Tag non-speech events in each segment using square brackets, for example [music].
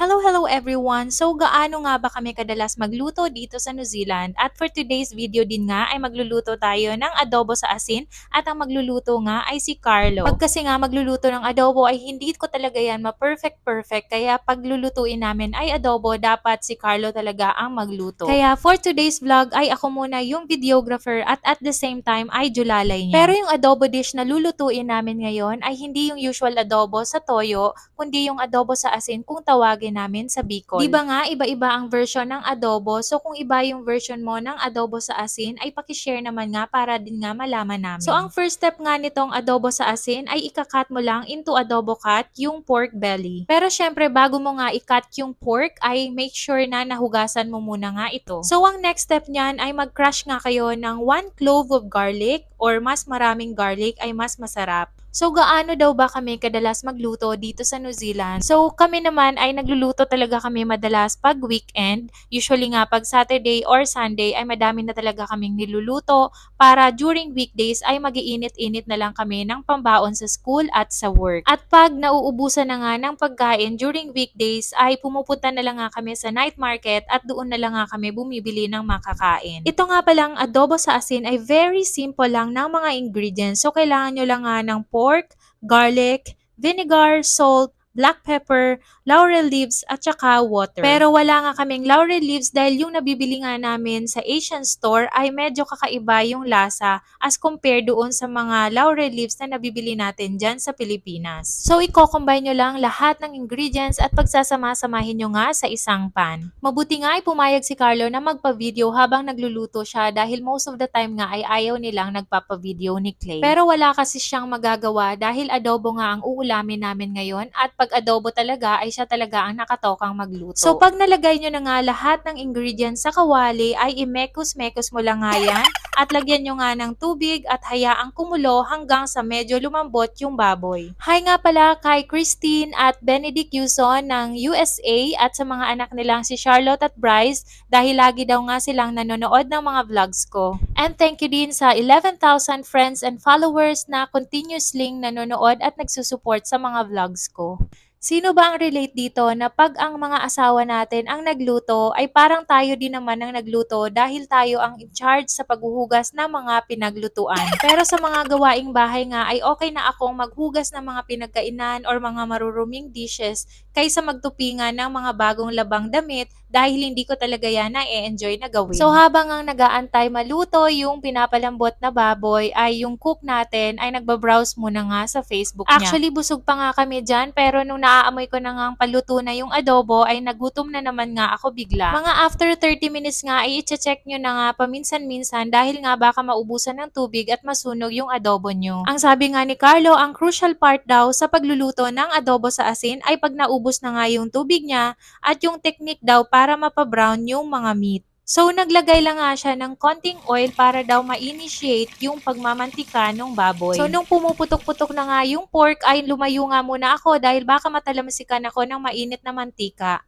Hello, hello everyone! So, gaano nga ba kami kadalas magluto dito sa New Zealand? At for today's video din nga ay magluluto tayo ng adobo sa asin at ang magluluto nga ay si Carlo. Pag kasi nga magluluto ng adobo ay hindi ko talaga yan ma-perfect perfect kaya pag lulutuin namin ay adobo dapat si Carlo talaga ang magluto. Kaya for today's vlog ay ako muna yung videographer at at the same time ay julalay niya. Pero yung adobo dish na lulutuin namin ngayon ay hindi yung usual adobo sa toyo kundi yung adobo sa asin kung tawagin namin sa Bicol. Di ba nga, iba-iba ang version ng adobo. So kung iba yung version mo ng adobo sa asin, ay pakishare naman nga para din nga malaman namin. So ang first step nga nitong adobo sa asin ay ikakat mo lang into adobo cut yung pork belly. Pero syempre, bago mo nga ikat yung pork, ay make sure na nahugasan mo muna nga ito. So ang next step niyan ay mag-crush nga kayo ng 1 clove of garlic or mas maraming garlic ay mas masarap. So, gaano daw ba kami kadalas magluto dito sa New Zealand? So, kami naman ay nagluluto talaga kami madalas pag weekend. Usually nga pag Saturday or Sunday ay madami na talaga kaming niluluto para during weekdays ay magiinit-init na lang kami ng pambaon sa school at sa work. At pag nauubusan na nga ng pagkain during weekdays ay pumupunta na lang nga kami sa night market at doon na lang nga kami bumibili ng makakain. Ito nga palang adobo sa asin ay very simple lang ng mga ingredients. So, kailangan nyo lang nga ng pork, garlic, vinegar, salt, black pepper, laurel leaves, at saka water. Pero wala nga kaming laurel leaves dahil yung nabibili nga namin sa Asian store ay medyo kakaiba yung lasa as compared doon sa mga laurel leaves na nabibili natin dyan sa Pilipinas. So, i-combine nyo lang lahat ng ingredients at pagsasama-samahin nyo nga sa isang pan. Mabuti nga ay pumayag si Carlo na magpa-video habang nagluluto siya dahil most of the time nga ay ayaw nilang nagpapa-video ni Clay. Pero wala kasi siyang magagawa dahil adobo nga ang uulamin namin ngayon at pag adobo talaga ay siya talaga ang nakatokang magluto. So pag nalagay nyo na nga lahat ng ingredients sa kawali ay imekos-mekos mo lang nga yan at lagyan nyo nga ng tubig at hayaang kumulo hanggang sa medyo lumambot yung baboy. Hi nga pala kay Christine at Benedict Yuson ng USA at sa mga anak nilang si Charlotte at Bryce dahil lagi daw nga silang nanonood ng mga vlogs ko. And thank you din sa 11,000 friends and followers na continuously nanonood at nagsusupport sa mga vlogs ko. Sino ba ang relate dito na pag ang mga asawa natin ang nagluto ay parang tayo din naman ang nagluto dahil tayo ang in charge sa paghuhugas ng mga pinaglutuan. [laughs] Pero sa mga gawaing bahay nga ay okay na akong maghugas ng mga pinagkainan or mga maruruming dishes kaysa magtupingan ng mga bagong labang damit dahil hindi ko talaga yan na enjoy na gawin. So habang ang nagaantay maluto yung pinapalambot na baboy ay yung cook natin ay nagbabrowse muna nga sa Facebook niya. Actually busog pa nga kami dyan pero nung naaamoy ko na nga ang paluto na yung adobo ay nagutom na naman nga ako bigla. Mga after 30 minutes nga ay i-check nyo na nga paminsan-minsan dahil nga baka maubusan ng tubig at masunog yung adobo nyo. Ang sabi nga ni Carlo, ang crucial part daw sa pagluluto ng adobo sa asin ay pag naubos na nga yung tubig niya at yung technique daw para mapabrown yung mga meat. So, naglagay lang nga siya ng konting oil para daw ma-initiate yung pagmamantika ng baboy. So, nung pumuputok-putok na nga yung pork, ay lumayo nga muna ako dahil baka matalamsikan ako ng mainit na mantika.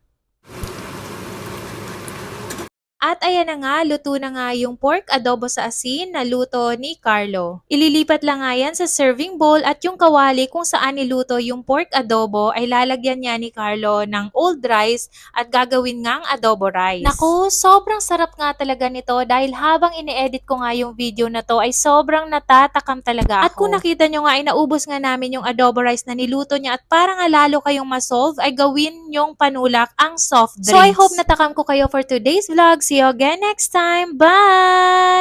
At ayan na nga, luto na nga yung pork adobo sa asin na luto ni Carlo. Ililipat lang nga yan sa serving bowl at yung kawali kung saan niluto yung pork adobo ay lalagyan niya ni Carlo ng old rice at gagawin ngang adobo rice. Naku, sobrang sarap nga talaga nito dahil habang ini-edit ko nga yung video na to ay sobrang natatakam talaga ako. At kung nakita nyo nga ay naubos nga namin yung adobo rice na niluto niya at para nga lalo kayong masolve ay gawin yung panulak ang soft drinks. So I hope natakam ko kayo for today's vlog. See you again next time. Bye!